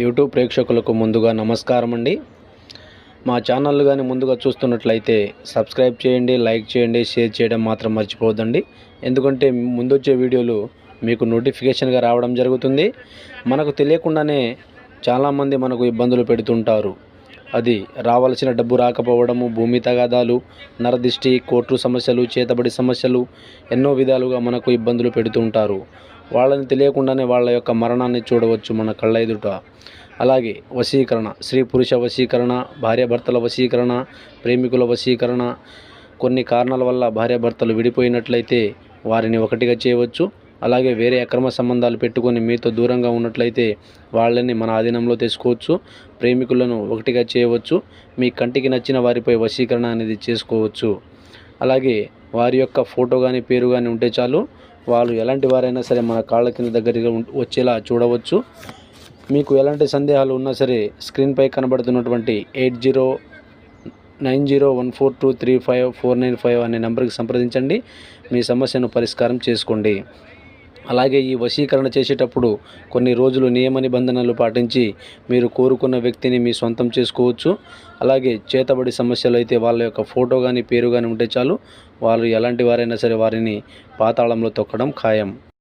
YouTube ప్రేక్షకులకు ముందుగా నమస్కారం అండి మా ఛానల్ కానీ ముందుగా చూస్తున్నట్లయితే సబ్స్క్రైబ్ చేయండి లైక్ చేయండి షేర్ చేయడం మాత్రం మర్చిపోవద్దండి. ఎందుకంటే ముందొచ్చే వీడియోలు మీకు నోటిఫికేషన్గా రావడం జరుగుతుంది. మనకు తెలియకుండానే చాలామంది మనకు ఇబ్బందులు పెడుతుంటారు. అది రావాల్సిన డబ్బు రాకపోవడము భూమి తగాదాలు నరదిష్టి కోర్టు సమస్యలు చేతబడి సమస్యలు ఎన్నో విధాలుగా మనకు ఇబ్బందులు పెడుతుంటారు. వాళ్ళని తెలియకుండానే వాళ్ళ యొక్క మరణాన్ని చూడవచ్చు మన కళ్ళ ఎదుట. అలాగే వశీకరణ స్త్రీ పురుష వశీకరణ భార్యాభర్తల వశీకరణ ప్రేమికుల వశీకరణ కొన్ని కారణాల వల్ల భార్యాభర్తలు విడిపోయినట్లయితే వారిని ఒకటిగా చేయవచ్చు. అలాగే వేరే అక్రమ సంబంధాలు పెట్టుకొని మీతో దూరంగా ఉన్నట్లయితే వాళ్ళని మన ఆధీనంలో తెచ్చుకోవచ్చు. ప్రేమికులను ఒకటిగా చేయవచ్చు. మీ కంటికి నచ్చిన వారిపై వశీకరణ అనేది చేసుకోవచ్చు. అలాగే వారి యొక్క ఫోటో కానీ పేరు కానీ ఉంటే చాలు వాళ్ళు ఎలాంటి వారైనా సరే మన కాళ్ళ కింద దగ్గరగా ఉం- వచ్చేలా చూడవచ్చు. మీకు ఎలాంటి సందేహాలు ఉన్నా సరే స్క్రీన్పై కనబడుతున్నటువంటి eight zero nine zero one four two three five four nine five అనే నెంబర్కి సంప్రదించండి. మీ సమస్యను పరిష్కారం చేసుకోండి. అలాగే ఈ వశీకరణ చేసేటప్పుడు కొన్ని రోజులు నియమ నిబంధనలు పాటించి మీరు కోరుకున్న వ్యక్తిని మీ సొంతం చేసుకోవచ్చు. అలాగే చేతబడి సమస్యలు అయితే వాళ్ళ యొక్క ఫోటో కానీ పేరు కానీ ఉంటే చాలు. వాళ్ళు ఎలాంటి వారైనా సరే వారిని పాతాళంలో తొక్కడం ఖాయం.